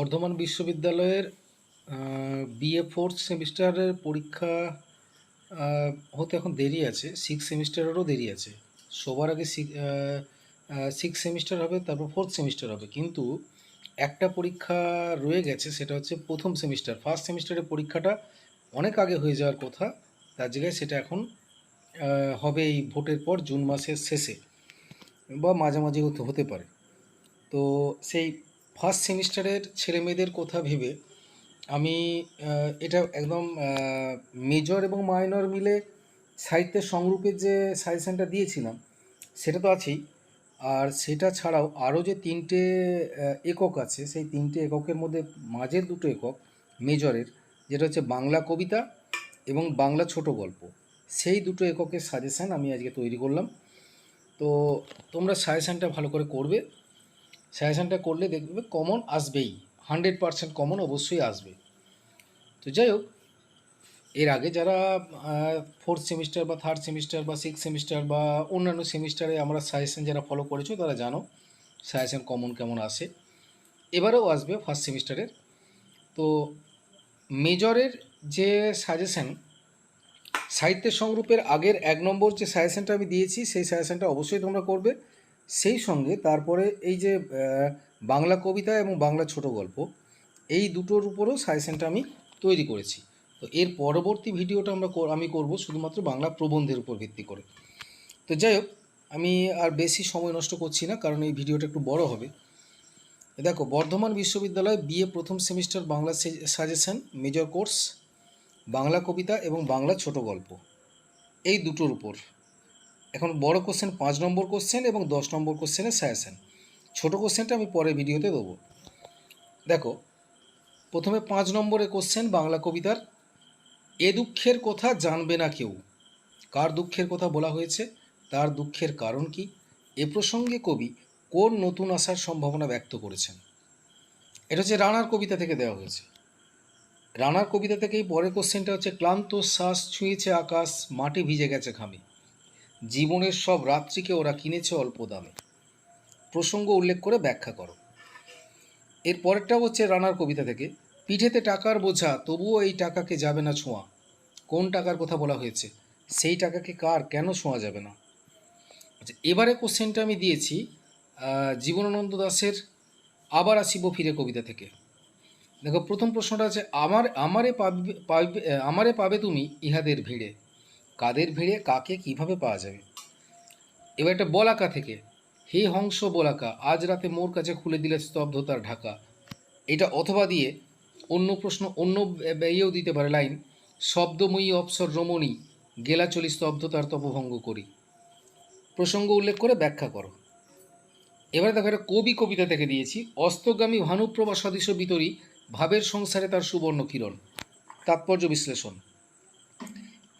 বর্ধমান বিশ্ববিদ্যালয়ের BA fourth সেমিস্টারের পরীক্ষা হতে এখন দেরি আছে। সিক্স সেমিস্টারেরও দেরি আছে। সবার আগে সিক্স সেমিস্টার হবে, তারপর ফোর্থ সেমিস্টার হবে। কিন্তু একটা পরীক্ষা রয়ে গেছে, সেটা হচ্ছে প্রথম সেমিস্টার। ফার্স্ট সেমিস্টারের পরীক্ষাটা অনেক আগে হয়ে যাওয়ার কথা। তার জায়গায় সেটা এখন হবে এই ভোটের পর জুন মাসের শেষে, বা মাঝামাঝি হতে হতে পারে। তো সেই ফার্স্ট সেমিস্টারের ছেলে মেয়েদের কথা ভেবে আমি এটা একদম মেজর এবং মাইনর মিলে সাহিত্যের সংরূপের যে সাজেশনটা দিয়েছিলাম, সেটা তো আছেই। আর সেটা ছাড়াও আরও যে তিনটে একক আছে, সেই তিনটে এককের মধ্যে মাঝের দুটো একক মেজরের যেটা হচ্ছে বাংলা কবিতা এবং বাংলা ছোট গল্প, সেই দুটো এককের সাজেশান আমি আজকে তৈরি করলাম। তো তোমরা সাজেশানটা ভালো করে করবে। সাজেশনটা করলে দেখবে কমন আসবেই। হান্ড্রেড পারসেন্ট কমন অবশ্যই আসবে। তো যাই হোক, এর আগে যারা ফোর্থ সেমিস্টার বা থার্ড সেমিস্টার বা সিক্স সেমিস্টার বা অন্যান্য সেমিস্টারে আমরা সাজেশন যারা ফলো করেছ, তারা জানো সাজেশন কমন কেমন আসে। এবারেও আসবে ফার্স্ট সেমিস্টারের তো মেজরের যে সাজেশন সাহিত্যের সংরূপের আগের এক নম্বর যে সাজেশনটা আমি দিয়েছি, সেই সাজেশনটা অবশ্যই তোমরা করবে। সেই সঙ্গে তারপরে এই যে বাংলা কবিতা এবং বাংলা ছোট গল্প, এই দুটোর উপরও সাজেশনটা আমি তৈরি করেছি। তো এর পরবর্তী ভিডিওটা আমরা আমি করব শুধুমাত্র বাংলা প্রবন্ধের উপর ভিত্তি করে। তো যাই হোক, আমি আর বেশি সময় নষ্ট করছি না, কারণ এই ভিডিওটা একটু বড় হবে। দেখো, বর্ধমান বিশ্ববিদ্যালয় বিএ প্রথম semester Bangla suggestion, major course, Bangla কবিতা এবং বাংলা ছোট গল্প, এই দুটোর উপর। এখন বড় কোশ্চেন পাঁচ নম্বর কোশ্চেন এবং দশ নম্বর কোশ্চেনের সাজেশন ছোট কোশ্চেনটা আমি পরে ভিডিওতে দেবো। দেখো, প্রথমে পাঁচ নম্বরে কোশ্চেন বাংলা কবিতার, এ দুঃখের কথা জানবে না কেউ। কার দুঃখের কথা বলা হয়েছে? তার দুঃখের কারণ কি? এ প্রসঙ্গে কবি কোন নতুন আসার সম্ভাবনা ব্যক্ত করেছেন? এটা হচ্ছে রানার কবিতা থেকে দেওয়া হয়েছে। রানার কবিতা থেকেই পরের কোশ্চেনটা হচ্ছে, ক্লান্ত শ্বাস ছুঁয়েছে আকাশ, মাটি ভিজে গেছে ঘামে। জীবনের সব রাত্রিকে ওরা কিনেছে অল্প দামে। প্রসঙ্গ উল্লেখ করে ব্যাখ্যা করো। এর পরেরটাও হচ্ছে রানার কবিতা থেকে। পিঠেতে টাকার বোঝা, তবুও এই টাকাকে যাবে না ছোঁয়া। কোন টাকার কথা বলা হয়েছে? সেই টাকাকে কার, কেন ছোঁয়া যাবে না? আচ্ছা এবারে কোশ্চেনটা আমি দিয়েছি জীবনানন্দ দাশের আবার আসিব ফিরে কবিতা থেকে। দেখো, প্রথম প্রশ্নটা আছে আমার, আমারে পাবে আমারে পাবে তুমি ইহাদের ভিড়ে। কাদের ভিড়ে কাকে কীভাবে পাওয়া যাবে? এবার একটা বলাকা থেকে। হে হংস বলাকা, আজ রাতে মোর কাছে খুলে দিলে স্তব্ধতার ঢাকা। এটা অথবা দিয়ে অন্য প্রশ্ন, অন্য ইয়েও দিতে পারে লাইন। শব্দময়ী অপসর রমণী, গেলা চলি স্তব্ধতার তপভঙ্গ করি। প্রসঙ্গ উল্লেখ করে ব্যাখ্যা করো। এবারে দেখো, একটা কবি কবিতা থেকে দিয়েছি। অস্তগামী ভানুপ্রভা সদৃশ বিতরী, ভাবের সংসারে তার সুবর্ণ কিরণ। তাৎপর্য বিশ্লেষণ।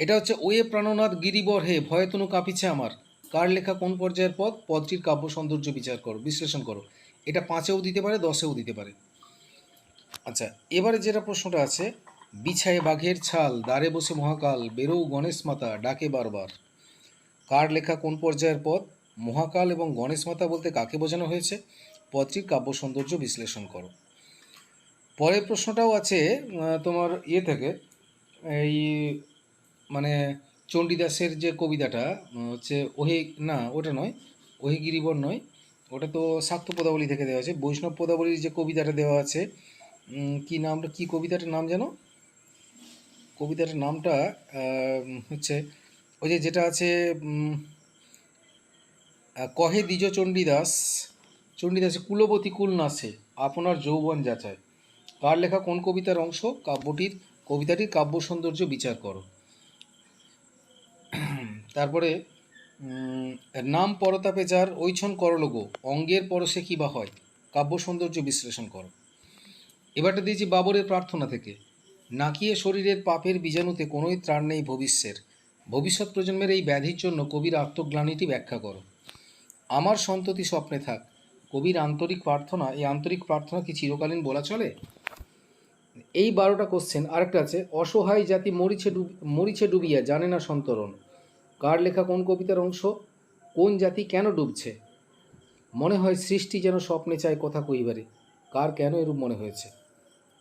এটা হচ্ছে ওয়ে প্রাণনাথ গিরিবর হে ভয়তনু কাঁপিছে আমার। কার লেখা কোন পর্যায়ের পদ? পদটির কাব্য সৌন্দর্য বিচার করো, বিশ্লেষণ করো। এটা পাঁচেও দিতে পারে, দশেও দিতে পারে। আচ্ছা এবারে যেটা প্রশ্নটা আছে, বিছায়ে বাঘের ছাল, দ্বারে বসে মহাকাল বেরৌ গণেশ মাতা, ডাকে বারবার। কার লেখা কোন পর্যায়ের পদ? মহাকাল এবং গণেশ মাতা বলতে কাকে বোঝানো হয়েছে? পদটির কাব্য সৌন্দর্য বিশ্লেষণ করো। পরের প্রশ্নটাও আছে তোমার ইয়ে থেকে, এই মানে চণ্ডীদাসের যে কবিতাটা হচ্ছে ওহে, না, ওটা নয়, ওহে গিরিবর নয়, ওটা তো শাক্ত পদাবলী থেকে দেওয়া আছে। বৈষ্ণব পদাবলীর যে কবিতাটা দেওয়া আছে কি নামটা কি কবিতাটার নাম জানো কবিতাটার নামটা হচ্ছে, ওই যে যেটা আছে কহে দ্বিজ চণ্ডীদাস চণ্ডীদাসে কুলবতী কুল নাসে আপনার যৌবন যাচায়। কার লেখা কোন কবিতার অংশ? কাব্যটির, কবিতাটির কাব্য সৌন্দর্য বিচার করো। তারপরে নাম পরতাপে যার ঐছন করলগো, অঙ্গের পরশে কি বা হয়? কাব্য সৌন্দর্য বিশ্লেষণ করো। এবারটা দিয়েছি বাবরের প্রার্থনা থেকে। নাকিয়ে শরীরের পাপের বীজাণুতে কোনোই ত্রাণ নেই ভবিষ্যের। ভবিষ্যৎ প্রজন্মের এই ব্যাধির জন্য কবির আত্মগ্লানিটি ব্যাখ্যা করো। আমার সন্ততি স্বপ্নে থাক, কবির আন্তরিক প্রার্থনা, এই আন্তরিক প্রার্থনা কি চিরকালীন বলা চলে? এই বারোটা কোশ্চেন আরেকটা আছে, অসহায় জাতি মরিছে ডুব, মরিছে ডুবিয়া, জানে না সন্তরণ। কার লেখা কোন কবিতার অংশ? কোন জাতি কেন ডুবছে? মনে হয় সৃষ্টি যেন স্বপ্নে চায় কথা কইবারে কার কেন এরূপ মনে হয়েছে?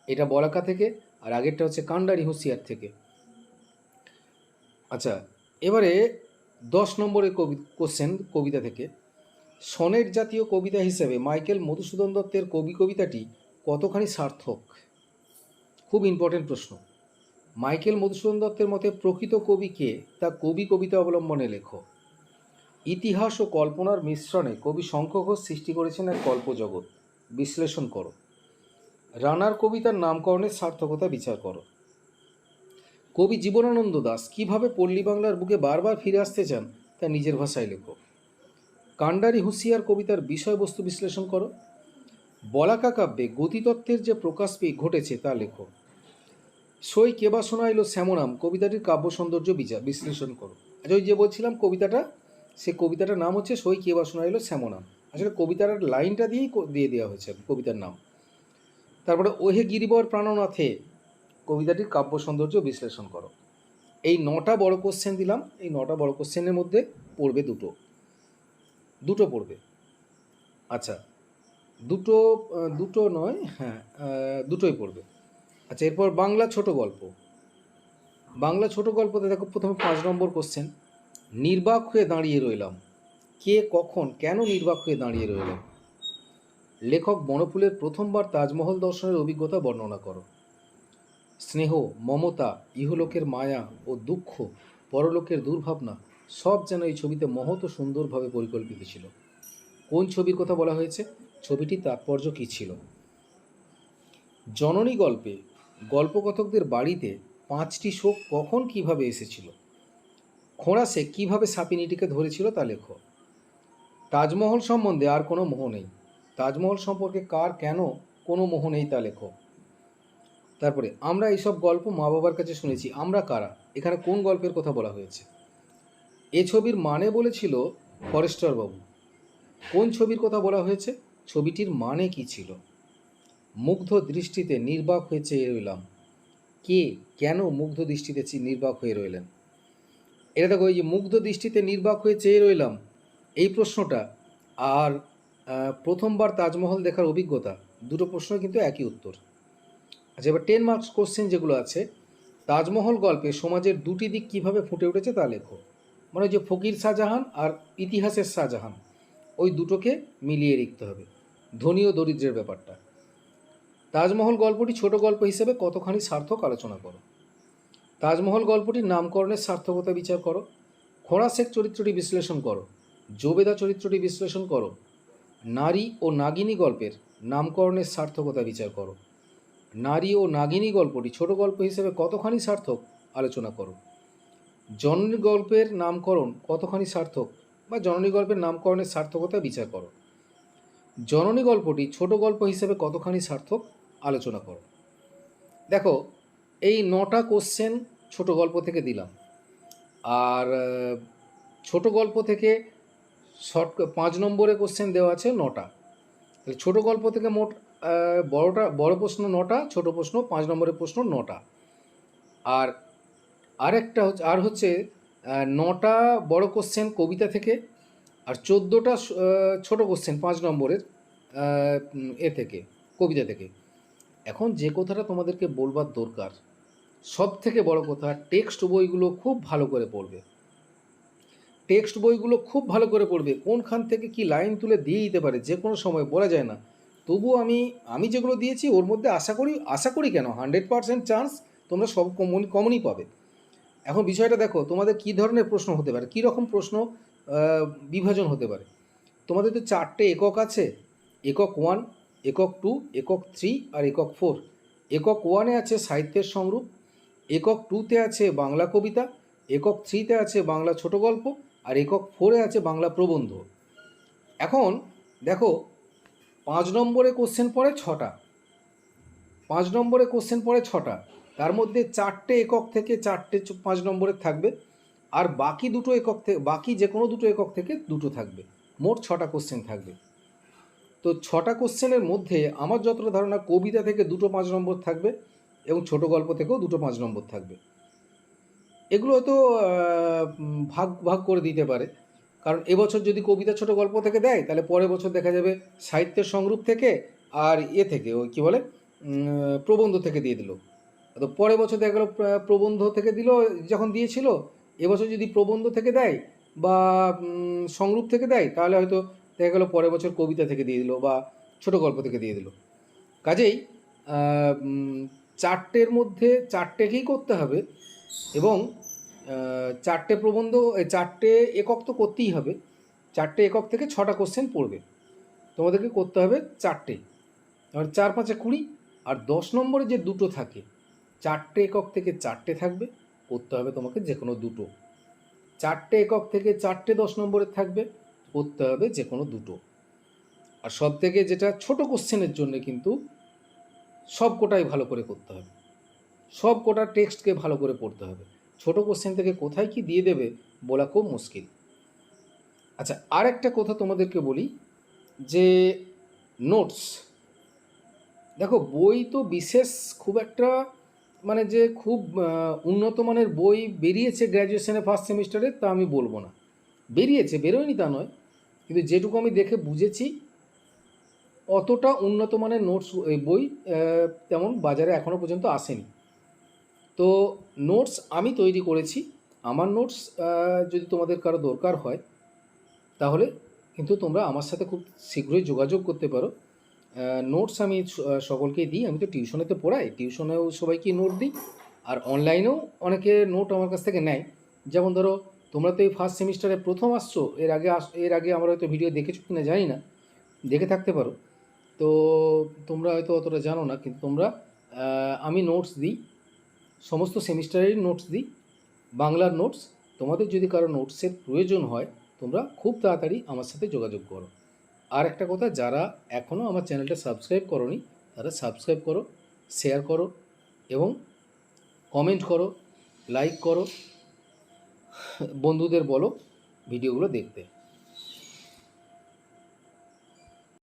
এটা বলাকা থেকে আর আগেরটা হচ্ছে কান্ডারি হুঁশিয়ার থেকে। আচ্ছা এবারে দশ নম্বরের কবি কোশ্চেন কবিতা থেকে। সনেট জাতীয় কবিতা হিসেবে মাইকেল মধুসূদন দত্তের কবি কবিতাটি কতখানি সার্থক? খুব ইম্পর্টেন্ট প্রশ্ন। মাইকেল মধুসূদন দত্তের মতে প্রকৃত কবি কে? তা কবি কবিতা অবলম্বনে লেখো। ইতিহাস ও কল্পনার মিশ্রণে কবি শঙ্খ ঘোষ সৃষ্টি করেছেন এক কল্পজগৎ। বিশ্লেষণ করো। রানার কবিতার নামকরণের সার্থকতা বিচার করো। কবি জীবনানন্দ দাস কীভাবে পল্লী বাংলার বুকে বারবার ফিরে আসতে চান, তা নিজের ভাষায় লেখো। কান্ডারি হুঁশিয়ার কবিতার বিষয়বস্তু বিশ্লেষণ করো। বলাকা কাব্যে গতিতত্ত্বের যে প্রকাশ পেয়ে ঘটেছে, তা লেখো। সই কেবা শোনা এলো শ্যামনাম কবিতাটির কাব্য সৌন্দর্য বিচার, বিশ্লেষণ করো। আচ্ছা ওই যে বলছিলাম কবিতাটা, সে কবিতাটার নাম হচ্ছে সই কেবা শোনা এলো শ্যামনাম আসলে কবিতার লাইনটা দিয়েই দিয়ে দেওয়া হয়েছে কবিতার নাম। তারপরে, ওহে গিরিবর প্রাণনাথে, কবিতাটির কাব্য সৌন্দর্য বিশ্লেষণ করো। এই নটা বড় কোশ্চেন দিলাম। এই নটা বড় কোশ্চেনের মধ্যে পড়বে দুটো। দুটো পড়বে। আচ্ছা দুটো দুটো নয় হ্যাঁ দুটোই পড়বে। আচ্ছা এরপর বাংলা ছোট গল্প। বাংলা ছোট গল্পতে দেখো প্রথমে পাঁচ নম্বর কোশ্চেন নির্বাক হয়ে দাঁড়িয়ে রইলাম। কে, কখন, কেন নির্বাক হয়ে দাঁড়িয়ে রইলাম? লেখক বনফুলের প্রথমবার তাজমহল দর্শনের অভিজ্ঞতা বর্ণনা করো। স্নেহ, মমতা, ইহলোকের মায়া ও দুঃখ, পরলোকের দুর্ভাবনা, সব যেন এই ছবিতে মহৎ ও সুন্দরভাবে পরিকল্পিত ছিল। কোন ছবির কথা বলা হয়েছে? ছবিটি তাৎপর্য কী ছিল? জননী গল্পে গল্পকথকদের বাড়িতে পাঁচটি শোক কখন কীভাবে এসেছিল? খোঁড়া শেখ কীভাবে সাপিনীটিকে ধরেছিল তা লেখো। তাজমহল সম্বন্ধে আর কোনো মোহ নেই। তাজমহল সম্পর্কে কার কেন কোনো মোহ নেই তা লেখো। তারপরে, আমরা এইসব গল্প মা বাবার কাছে শুনেছি। আমরা কারা? এখানে কোন গল্পের কথা বলা হয়েছে? এ ছবির মানে বলেছিল ফরেস্টার বাবু কোন ছবির কথা বলা হয়েছে? ছবিটির মানে কি ছিল? মুগ্ধ দৃষ্টিতে নির্বাক হয়ে চেয়ে রইলাম। কে কেন মুগ্ধ দৃষ্টিতে নির্বাক হয়ে রইলেন? এটা দেখো, এই যে মুগ্ধ দৃষ্টিতে নির্বাক হয়ে চেয়ে রইলাম, এই প্রশ্নটা আর প্রথমবার তাজমহল দেখার অভিজ্ঞতা, দুটো প্রশ্ন কিন্তু একই উত্তর। আচ্ছা এবার টেন মার্কস কোশ্চেন যেগুলো আছে, তাজমহল গল্পে সমাজের দুটি দিক কীভাবে ফুটে উঠেছে তা লেখো। মানে যে ফকির শাহজাহান আর ইতিহাসের শাহজাহান, ওই দুটোকে মিলিয়ে লিখতে হবে, ধনী ও দরিদ্রের ব্যাপারটা। তাজমহল গল্পটি ছোট গল্প হিসেবে কতখানি সার্থক আলোচনা করো? তাজমহল গল্পটির নামকরণের সার্থকতা বিচার করো। খোঁড়া শেখ চরিত্রটি বিশ্লেষণ করো। জোবেদা চরিত্রটি বিশ্লেষণ করো। নারী ও নাগিনী গল্পের নামকরণের সার্থকতা বিচার করো। নারী ও নাগিনী গল্পটি ছোট গল্প হিসেবে কতখানি সার্থক আলোচনা করো? জননী গল্পের নামকরণ কতখানি সার্থক বা জননী গল্পের নামকরণের সার্থকতা বিচার করো? জননী গল্পটি ছোট গল্প হিসেবে কতখানি সার্থক আলোচনা করো। দেখো, এই নটা কোশ্চেন ছোট গল্প থেকে দিলাম। আর ছোট গল্প থেকে শর্ট পাঁচ নম্বরে কোশ্চেন দেওয়া আছে নটা। তাহলে ছোট গল্প থেকে মোট বড়টা, বড় প্রশ্ন নটা, ছোট প্রশ্ন পাঁচ নম্বরের প্রশ্ন নটা। আর আরেকটা হচ্ছে, আর হচ্ছে নটা বড় কোশ্চেন কবিতা থেকে আর চোদ্দোটা ছোট কোশ্চেন পাঁচ নম্বরের এ থেকে, কবিতা থেকে। এখন যে কথাটা তোমাদেরকে বলবার দরকার সব থেকে বড় কথা টেক্সট বইগুলো খুব ভালো করে পড়বে। টেক্সট বইগুলো খুব ভালো করে পড়বে, কোনখান থেকে কি লাইন তুলে দিয়ে দিতে পারে, যে কোনো সময় বলা যায় না। তবু আমি আমি যেগুলো দিয়েছি, ওর মধ্যে আশা করি আশা করি কেন? হান্ড্রেড পারসেন্ট চান্স তোমরা সব কমন কমনই পাবে। এখন বিষয়টা দেখো, তোমাদের কী ধরনের প্রশ্ন হতে পারে? কী রকম প্রশ্ন বিভাজন হতে পারে? তোমাদের তো চারটে একক আছে, একক ওয়ান একক টু, একক থ্রি আর একক ফোর। একক ওয়ানে আছে সাহিত্যের সংরূপ একক টুতে আছে বাংলা কবিতা, একক থ্রিতে আছে বাংলা ছোট গল্প, আর একক ফোরে আছে বাংলা প্রবন্ধ। এখন দেখো, পাঁচ নম্বরে কোশ্চেন পড়ে ছটা। পাঁচ নম্বরে কোশ্চেন পড়ে ছটা। তার মধ্যে চারটে একক থেকে চারটে পাঁচ নম্বরের থাকবে, আর বাকি দুটো একক থেকে বাকি যে কোনো দুটো একক থেকে দুটো থাকবে। মোট ছটা কোশ্চেন থাকবে। তো ছটা কোশ্চেনের মধ্যে আমার যতটা ধারণা কবিতা থেকে দুটো পাঁচ নম্বর থাকবে এবং ছোট গল্প থেকেও দুটো পাঁচ নম্বর থাকবে। এগুলো হয়তো ভাগ ভাগ করে দিতে পারে। কারণ এবছর যদি কবিতা ছোট গল্প থেকে দেয়, তাহলে পরের বছর দেখা যাবে সাহিত্যের সংরূপ থেকে আর এ থেকে, ওই কী বলে প্রবন্ধ থেকে দিয়ে দিল। তো পরের বছর দেখা গেলো প্রবন্ধ থেকে দিল, যখন দিয়েছিল, এবছর যদি প্রবন্ধ থেকে দেয় বা সংরূপ থেকে দেয়, তাহলে হয়তো দেখা গেলো পরের বছর কবিতা থেকে দিয়ে দিল বা ছোট গল্প থেকে দিয়ে দিল। কাজেই চারটের মধ্যে চারটেকেই করতে হবে এবং চারটে প্রবন্ধ চারটে একক তো করতেই হবে। চারটে একক থেকে ছটা কোশ্চেন পড়বে। তোমাদেরকে করতে হবে চারটে। এবার চার, পাঁচে কুড়ি আর দশ নম্বরে যে দুটো থাকে, চারটে একক থেকে চারটে থাকবে, করতে হবে তোমাকে যে কোনো দুটো। চারটে একক থেকে চারটে দশ নম্বরের থাকবে করতে হবে যে কোনো দুটো। আর সব থেকে যেটা ছোট কোশ্চেনের জন্য কিন্তু সব কোটাই ভালো করে করতে হবে। সব কোটা টেক্সটকে ভালো করে পড়তে হবে। ছোট কোশ্চেন থেকে কোথায় কি দিয়ে দেবে বলা খুব মুশকিল। আচ্ছা আর একটা কথা তোমাদেরকে বলি যে নোটস দেখো বই তো বিশেষ খুব একটা মানে যে খুব উন্নত মানের বই বেরিয়েছে গ্র্যাজুয়েশনে ফার্স্ট সেমিস্টারে তা আমি বলব না। বেরিয়েছে, বেরোয়নি তা নয়। কিন্তু যেটুকু আমি দেখে বুঝেছি অতটা উন্নত মানের নোটস বই তেমন বাজারে এখনও পর্যন্ত আসেনি। তো নোটস আমি তৈরি করেছি। আমার নোটস যদি তোমাদের কারও দরকার হয় তাহলে কিন্তু তোমরা আমার সাথে খুব শীঘ্রই যোগাযোগ করতে পারো। নোটস আমি স- আহ, সকলকেই দিই। আমি তো টিউশনেতে পড়াই। টিউশনেও সবাইকে নোট দিই। আর অনলাইনেও অনেকে নোট আমার কাছ থেকে নেয়। যেমন ধরো তোমরা তো এই ফার্স্ট সেমিস্টারে প্রথম আসছো, এর আগে আস, এর আগে আমরা হয়তো ভিডিও দেখেছ কিনা জানি না, দেখে থাকতে পারো। তো তোমরা হয়তো অতটা জানো না, কিন্তু তোমরা আমি নোটস দিই, সমস্ত সেমিস্টারেরই নোটস দিই, বাংলার নোটস তোমাদের যদি কারও নোটসের প্রয়োজন হয়, তোমরা খুব তাড়াতাড়ি আমার সাথে যোগাযোগ করো। আর একটা কথা, যারা এখনও আমার চ্যানেলটা সাবস্ক্রাইব করনি, তারা সাবস্ক্রাইব করো শেয়ার করো, এবং কমেন্ট করো লাইক করো বন্ধুদের বলো ভিডিওগুলো দেখতে।